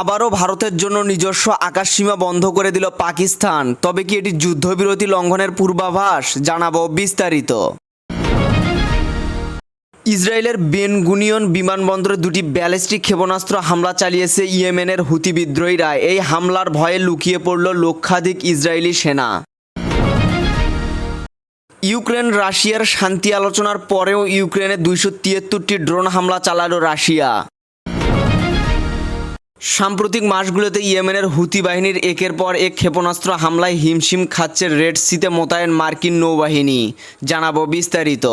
আবারও ভারতের জন্য নিজস্ব আকাশসীমা বন্ধ করে দিল পাকিস্তান। তবে কি এটি যুদ্ধবিরতি লঙ্ঘনের পূর্বাভাস? জানাব বিস্তারিত। ইসরায়েলের বেনগুনিয়ন বিমানবন্দরে দুটি ব্যালিস্টিক ক্ষেপণাস্ত্র হামলা চালিয়েছে ইয়েমেনের হুতি বিদ্রোহীরা। এই হামলার ভয়ে লুকিয়ে পড়ল লক্ষাধিক ইসরায়েলি সেনা। ইউক্রেন, রাশিয়ার শান্তি আলোচনার পরেও ইউক্রেনে দুইশো তিয়াত্তরটি ড্রোন হামলা চালালো রাশিয়া। সাম্প্রতিক মাসগুলোতে ইয়েমেনের হুতি বাহিনীর একের পর এক ক্ষেপণাস্ত্র হামলায় হিমশিম খাচ্ছে রেড সিতে মোতায়েন মার্কিন নৌবাহিনী, জানাব বিস্তারিত।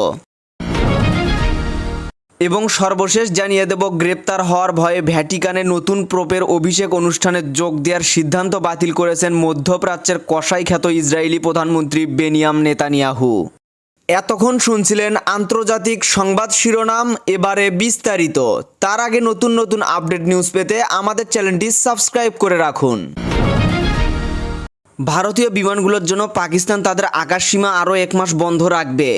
এবং সর্বশেষ জানিয়ে দেব, গ্রেপ্তার হওয়ার ভয়ে ভ্যাটিকানে নতুন প্রোপের অভিষেক অনুষ্ঠানে যোগ দেওয়ার সিদ্ধান্ত বাতিল করেছেন মধ্যপ্রাচ্যের কসাই খ্যাত ইসরায়েলি প্রধানমন্ত্রী বেনিয়াম নেতানিয়াহু। এতক্ষণ শুনছিলেন আন্তর্জাতিক সংবাদ শিরোনাম, এবারে বিস্তারিত। তার আগে নতুন নতুন আপডেট নিউজ পেতে আমাদের চ্যানেলটি সাবস্ক্রাইব করে রাখুন। ভারতীয় বিমানগুলোর জন্য পাকিস্তান তাদের আকাশসীমা আরও এক মাস বন্ধ রাখবে।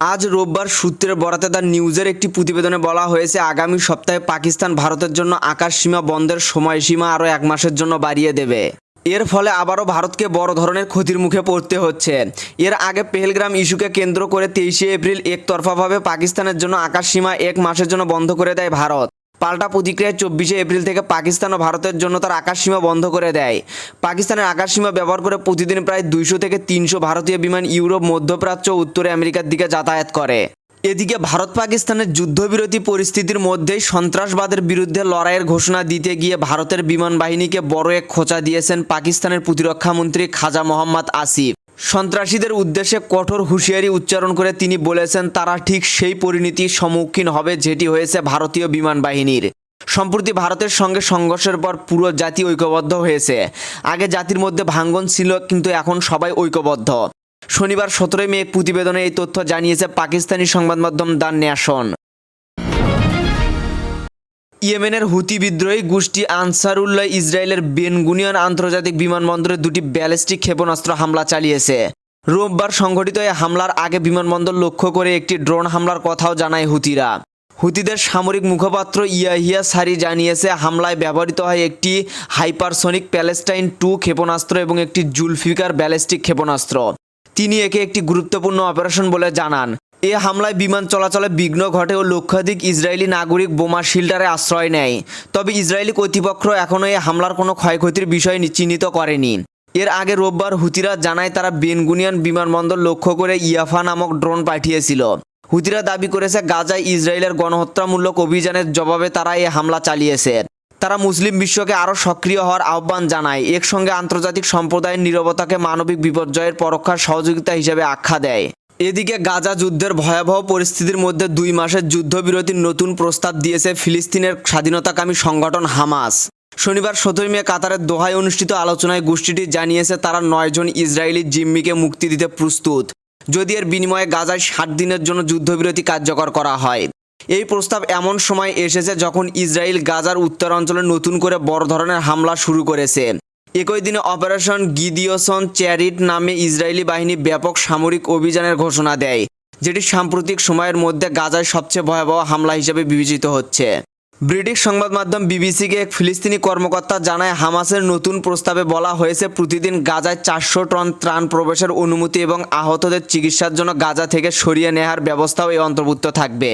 আজ রোববার সূত্রের বরাতে দ্য নিউজের একটি প্রতিবেদনে বলা হয়েছে, আগামী সপ্তাহে পাকিস্তান ভারতের জন্য আকাশসীমা বন্ধের সময়সীমা আরও এক মাসের জন্য বাড়িয়ে দেবে। এর ফলে আবারও ভারতকে বড় ধরনের ক্ষতির মুখে পড়তে হচ্ছে। এর আগে পেহেলগ্রাম ইস্যুকে কেন্দ্র করে তেইশে এপ্রিল একতরফাভাবে পাকিস্তানের জন্য আকাশসীমা এক মাসের জন্য বন্ধ করে দেয় ভারত। পাল্টা প্রতিক্রিয়ায় চব্বিশে এপ্রিল থেকে পাকিস্তান ও ভারতের জন্য তার আকাশসীমা বন্ধ করে দেয়। পাকিস্তানের আকাশসীমা ব্যবহার করে প্রতিদিন প্রায় দুইশো থেকে তিনশো ভারতীয় বিমান ইউরোপ, মধ্যপ্রাচ্য ও উত্তরে আমেরিকার দিকে যাতায়াত করে। এদিকে ভারত পাকিস্তানের যুদ্ধবিরতি পরিস্থিতির মধ্যেই সন্ত্রাসবাদের বিরুদ্ধে লড়াইয়ের ঘোষণা দিতে গিয়ে ভারতের বিমান বাহিনীকে বড় এক খোঁচা দিয়েছেন পাকিস্তানের প্রতিরক্ষামন্ত্রী খাজা মোহাম্মদ আসিফ। সন্ত্রাসীদের উদ্দেশ্যে কঠোর হুঁশিয়ারি উচ্চারণ করে তিনি বলেছেন, তারা ঠিক সেই পরিণতির সম্মুখীন হবে যেটি হয়েছে ভারতীয় বিমান বাহিনীর। সম্প্রতি ভারতের সঙ্গে সংঘর্ষের পর পুরো জাতি ঐক্যবদ্ধ হয়েছে। আগে জাতির মধ্যে ভাঙ্গন ছিল, কিন্তু এখন সবাই ঐক্যবদ্ধ। শনিবার সতেরোই মে এক প্রতিবেদনে এই তথ্য জানিয়েছে পাকিস্তানি সংবাদ মাধ্যম দ্য ন্যাশন ইয়েমেনের হুতি বিদ্রোহী গোষ্ঠী আনসারুল্লাহ ইসরায়েলের বেনগুনিয়ন আন্তর্জাতিক বিমানবন্দরে দুটি ব্যালিস্টিক ক্ষেপণাস্ত্র হামলা চালিয়েছে। রোববার সংঘটিত এই হামলার আগে বিমানবন্দর লক্ষ্য করে একটি ড্রোন হামলার কথাও জানায় হুতিরা। হুতিদের সামরিক মুখপাত্র ইয়াহিয়া সারি জানিয়েছে, হামলায় ব্যবহৃত হয় একটি হাইপারসনিক প্যালেস্টাইন টু ক্ষেপণাস্ত্র এবং একটি জুলফিকার ব্যালিস্টিক ক্ষেপণাস্ত্র। তিনি একে একটি গুরুত্বপূর্ণ অপারেশন বলে জানান। এ হামলায় বিমান চলাচলে বিঘ্ন ঘটে ও লক্ষাধিক ইসরায়েলি নাগরিক বোমা শিল্ডারে আশ্রয় নেয়। তবে ইসরায়েলি কর্তৃপক্ষ এখনও এই হামলার কোনো ক্ষয়ক্ষতির বিষয় চিহ্নিত করেনি। এর আগে রোববার হুতিরা জানায় তারা বেনগুনিয়ান বিমানবন্দর লক্ষ্য করে ইয়াফা নামক ড্রোন পাঠিয়েছিল। হুতিরা দাবি করেছে, গাজায় ইসরায়েলের গণহত্যামূলক অভিযানের জবাবে তারা এই হামলা চালিয়েছে। তারা মুসলিম বিশ্বকে আরও সক্রিয় হওয়ার আহ্বান জানায়। এর সঙ্গে আন্তর্জাতিক সম্প্রদায়ের নিরবতাকে মানবিক বিপর্যয়ের পরোক্ষার সহযোগিতা হিসেবে আখ্যা দেয়। এদিকে গাজা যুদ্ধের ভয়াবহ পরিস্থিতির মধ্যে দুই মাসের যুদ্ধবিরতির নতুন প্রস্তাব দিয়েছে ফিলিস্তিনের স্বাধীনতাকামী সংগঠন হামাস। শনিবার সতেরোই মে কাতারের দোহায় অনুষ্ঠিত আলোচনায় গোষ্ঠীটি জানিয়েছে, তারা নয়জন ইসরায়েলি জিম্মিকে মুক্তি দিতে প্রস্তুত। যদি এর বিনিময়ে গাজায় ষাট দিনের জন্য যুদ্ধবিরতি কার্যকর করা হয়। এই প্রস্তাব এমন সময় এসেছে যখন ইসরায়েল গাজার উত্তরাঞ্চলে নতুন করে বড় ধরনের হামলা শুরু করেছে। একই দিনে অপারেশন গিদিওসন চ্যারিট নামে ইসরায়েলি বাহিনী ব্যাপক সামরিক অভিযানের ঘোষণা দেয়, যেটি সাম্প্রতিক সময়ের মধ্যে গাজায় সবচেয়ে ভয়াবহ হামলা হিসেবে বিবেচিত হচ্ছে। ব্রিটিশ সংবাদ মাধ্যম বিবিসিকে এক ফিলিস্তিনি কর্মকর্তা জানায়, হামাসের নতুন প্রস্তাবে বলা হয়েছে, প্রতিদিন গাজায় চারশো টন ত্রাণ প্রবেশের অনুমতি এবং আহতদের চিকিৎসার জন্য গাজা থেকে সরিয়ে নেওয়ার ব্যবস্থাও এই অন্তর্ভুক্ত থাকবে।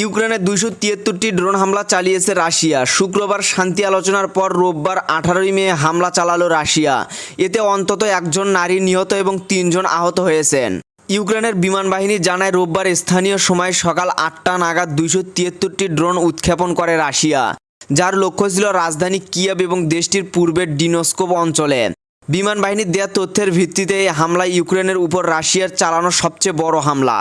ইউক্রেনে দুইশো তিয়াত্তরটি ড্রোন হামলা চালিয়েছে রাশিয়া। শুক্রবার শান্তি আলোচনার পর রোববার আঠারোই মে হামলা চালালো রাশিয়া। এতে অন্তত একজন নারী নিহত এবং তিনজন আহত হয়েছেন। ইউক্রেনের বিমান বাহিনী জানায়, রোববার স্থানীয় সময় সকাল আটটা নাগাদ দুইশো তিয়াত্তরটি ড্রোন উৎক্ষেপণ করে রাশিয়া, যার লক্ষ্য ছিল রাজধানী কিয়েভ এবং দেশটির পূর্বের ডিনোস্কোপ অঞ্চলে। বিমান বাহিনীর দেওয়া তথ্যের ভিত্তিতে এই হামলা ইউক্রেনের উপর রাশিয়ার চালানো সবচেয়ে বড় হামলা।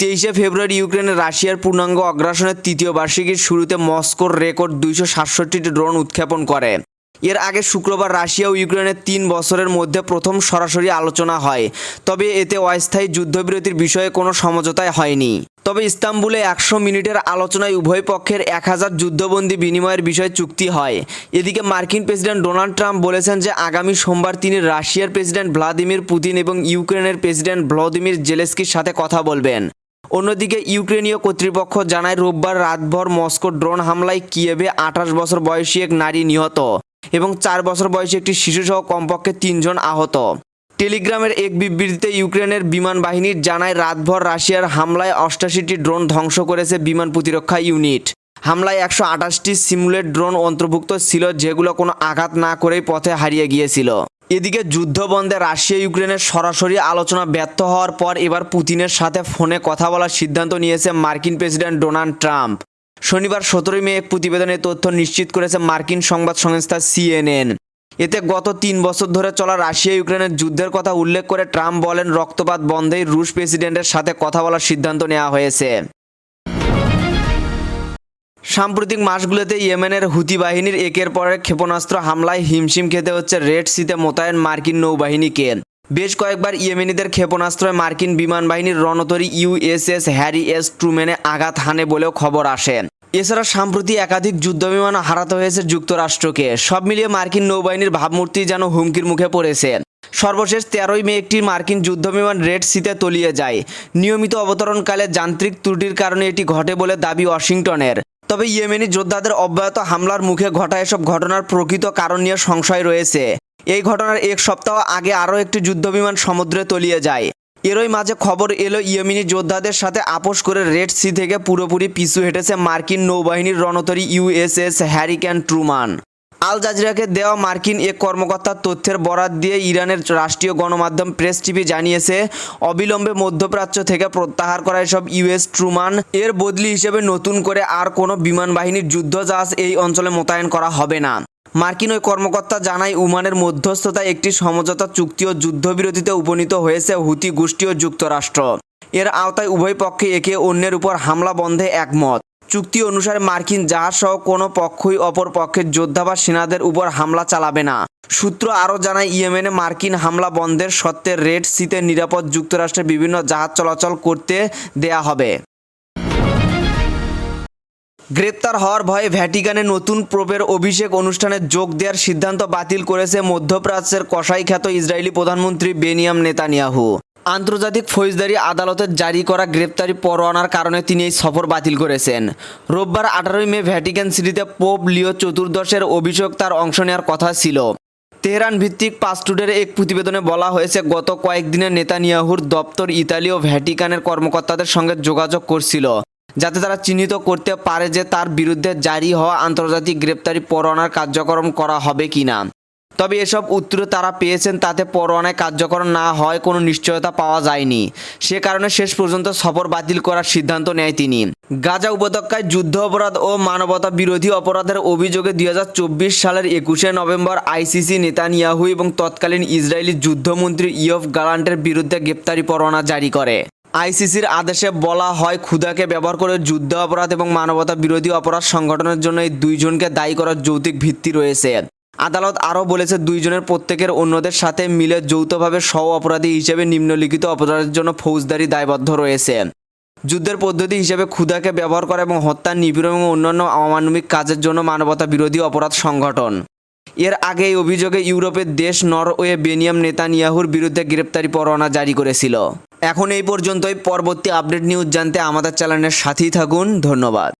তেইশে ফেব্রুয়ারি ইউক্রেনের রাশিয়ার পূর্ণাঙ্গ অগ্রাসনের তৃতীয় বার্ষিকীর শুরুতে মস্কোর রেকর্ড দুইশো সাতষট্টিটি ড্রোন উৎক্ষেপণ করে। এর আগে শুক্রবার রাশিয়া ও ইউক্রেনের তিন বছরের মধ্যে প্রথম সরাসরি আলোচনা হয়, তবে এতে অস্থায়ী যুদ্ধবিরতির বিষয়ে কোনো সমঝোতায় হয়নি। তবে ইস্তাম্বুলে একশো মিনিটের আলোচনায় উভয় পক্ষের এক হাজার যুদ্ধবন্দী বিনিময়ের বিষয়ে চুক্তি হয়। এদিকে মার্কিন প্রেসিডেন্ট ডোনাল্ড ট্রাম্প বলেছেন যে, আগামী সোমবার তিনি রাশিয়ার প্রেসিডেন্ট ভ্লাদিমির পুতিন এবং ইউক্রেনের প্রেসিডেন্ট ভ্লাদিমির জেলেস্কির সাথে কথা বলবেন। অন্যদিকে ইউক্রেনীয় কর্তৃপক্ষ জানায়, রোববার রাতভর মস্কো ড্রোন হামলায় কিয়েভে আঠাশ বছর বয়সী এক নারী নিহত এবং চার বছর বয়সী একটি শিশুসহ কমপক্ষে তিনজন আহত। টেলিগ্রামের এক বিবৃতিতে ইউক্রেনের বিমান বাহিনীর জানায়, রাতভর রাশিয়ার হামলায় অষ্টাশিটি ড্রোন ধ্বংস করেছে বিমান প্রতিরক্ষা ইউনিট। হামলায় একশো আঠাশটি সিমুলেট ড্রোন অন্তর্ভুক্ত ছিল, যেগুলো কোনো আঘাত না করেই পথে হারিয়ে গিয়েছিল। এদিকে যুদ্ধ বন্ধে রাশিয়া ইউক্রেনের সরাসরি আলোচনা ব্যর্থ হওয়ার পর এবার পুতিনের সাথে ফোনে কথা বলার সিদ্ধান্ত নিয়েছে মার্কিন প্রেসিডেন্ট ডোনাল্ড ট্রাম্প। শনিবার সতেরোই মে এক প্রতিবেদনে তথ্য নিশ্চিত করেছে মার্কিন সংবাদ সংস্থা সিএনএন। এতে গত তিন বছর ধরে চলা রাশিয়া ইউক্রেনের যুদ্ধের কথা উল্লেখ করে ট্রাম্প বলেন, রক্তপাত বন্ধেই রুশ প্রেসিডেন্টের সাথে কথা বলার সিদ্ধান্ত নেওয়া হয়েছে। সাম্প্রতিক মাসগুলোতে ইয়েমেনের হুতি বাহিনীর একের পর এক ক্ষেপণাস্ত্র হামলায় হিমশিম খেতে হচ্ছে রেড সিতে মোতায়েন মার্কিন নৌবাহিনীকে। বেশ কয়েকবার ইয়েমেনিদের ক্ষেপণাস্ত্রে মার্কিন বিমান বাহিনীর রণতরী ইউএসএস হ্যারি এস ট্রুম্যানে আঘাত হানে বলেও খবর আসে। এছাড়া সাম্প্রতি একাধিক যুদ্ধবিমান হারাতে হয়েছে যুক্তরাষ্ট্রকে। সব মিলিয়ে মার্কিন নৌবাহিনীর ভাবমূর্তি যেন হুমকির মুখে পড়েছে। সর্বশেষ তেরোই মে একটি মার্কিন যুদ্ধবিমান রেড সিতে তলিয়ে যায়। নিয়মিত অবতরণকালে যান্ত্রিক ত্রুটির কারণে এটি ঘটে বলে দাবি ওয়াশিংটনের। তবে ইয়েমেনি যোদ্ধাদের অব্যাহত হামলার মুখে ঘটা এসব ঘটনার প্রকৃত কারণ নিয়ে সংশয় রয়েছে। এই ঘটনার এক সপ্তাহ আগে আরও একটি যুদ্ধবিমান সমুদ্রে তলিয়ে যায়। এরই মাঝে খবর এলো ইয়েমিনি যোদ্ধাদের সাথে আপোষ করে রেড সি থেকে পুরোপুরি পিছু হেঁটেছে মার্কিন নৌবাহিনীর রণতরী ইউএসএস হ্যারিকেন ট্রুমান। আল জাজিরাকে দেওয়া মার্কিন এক কর্মকর্তার তথ্যের বরাত দিয়ে ইরানের রাষ্ট্রীয় গণমাধ্যম প্রেস টিভি জানিয়েছে, অবিলম্বে মধ্যপ্রাচ্য থেকে প্রত্যাহার করা এসব ইউএস ট্রুমান এর বদলি হিসেবে নতুন করে আর কোনো বিমান বাহিনীর যুদ্ধজাহাজ এই অঞ্চলে মোতায়েন করা হবে না। মার্কিন ওই কর্মকর্তা জানায়, উমানের মধ্যস্থতায় একটি সমঝোতা চুক্তি ও যুদ্ধবিরতিতে উপনীত হয়েছে হুতি গোষ্ঠী ও যুক্তরাষ্ট্র। এর আওতায় উভয় পক্ষে একে অন্যের উপর হামলা বন্ধে একমত। চুক্তি অনুসারে মার্কিন জাহাজ সহ কোনো পক্ষই অপর পক্ষের যোদ্ধা বা সেনাদের উপর হামলা চালাবে না। সূত্র আরও জানায়, ইয়েমেনে মার্কিন হামলা বন্ধের সত্ত্বে রেড সিতে নিরাপদ যুক্তরাষ্ট্রের বিভিন্ন জাহাজ চলাচল করতে দেয়া হবে। গ্রেপ্তার হওয়ার ভয়ে ভ্যাটিকানে নতুন প্রোপের অভিষেক অনুষ্ঠানে যোগ দেওয়ার সিদ্ধান্ত বাতিল করেছে মধ্যপ্রাচ্যের কসাই খ্যাত ইসরায়েলি প্রধানমন্ত্রী বেনিয়াম নেতানিয়াহু। আন্তর্জাতিক ফৌজদারি আদালতের জারি করা গ্রেপ্তারি পরোয়ানার কারণে তিনি এই সফর বাতিল করেছেন। রোববার আঠারোই মে ভ্যাটিকান সিটিতে পোপ লিও চতুর্দশের অভিষেক তার অংশ নেওয়ার কথা ছিল। তেহরান ভিত্তিক পাস্টুডের এক প্রতিবেদনে বলা হয়েছে, গত কয়েকদিনে নেতানিয়াহুর দপ্তর ইতালি ও ভ্যাটিকানের কর্মকর্তাদের সঙ্গে যোগাযোগ করছিল। যাতে তারা চিহ্নিত করতে পারে যে তার বিরুদ্ধে জারি হওয়া আন্তর্জাতিক গ্রেপ্তারি পরোয়ানার কার্যক্রম করা হবে কিনা তবে এসব উত্তর তারা পেয়েছেন তাতে পরোয়ানায় কার্যকর না হয় কোনো নিশ্চয়তা পাওয়া যায়নি। সে কারণে শেষ পর্যন্ত সফর বাতিল করার সিদ্ধান্ত নেয় তিনি। গাজা উপত্যকায় যুদ্ধ অপরাধ ও মানবতা বিরোধী অপরাধের অভিযোগে দুই হাজার চব্বিশ সালের একুশে নভেম্বর আইসিসি, নেতানিয়াহু এবং তৎকালীন ইসরায়েলি যুদ্ধমন্ত্রী ইয়ফ গালান্টের বিরুদ্ধে গ্রেপ্তারি পরোয়ানা জারি করে। আইসিসির আদেশে বলা হয় ক্ষুদাকে ব্যবহার করে যুদ্ধ অপরাধ এবং মানবতা বিরোধী অপরাধ সংগঠনের জন্য এই দুইজনকে দায়ী করার যৌতিক ভিত্তি রয়েছে। আদালত আরও বলেছে, দুইজনের প্রত্যেকের অন্যদের সাথে মিলে যৌথভাবে সহ অপরাধী হিসেবে নিম্নলিখিত অপরাধের জন্য ফৌজদারি দায়বদ্ধ রয়েছে। যুদ্ধের পদ্ধতি হিসেবে ক্ষুদাকে ব্যবহার করা এবং হত্যা নিপীড়ন এবং অন্যান্য অমানবিক কাজের জন্য মানবতা বিরোধী অপরাধ সংগঠন। এর আগে এই অভিযোগে ইউরোপের দেশ নরওয়ে বেনিয়াম নেতানিয়াহুর বিরুদ্ধে গ্রেপ্তারি পরোয়ানা জারি করেছিল। এখন এই পর্যন্তই। পরবর্তী আপডেট নিউজ জানতে আমাদের চ্যানেলের সাথেই থাকুন। ধন্যবাদ।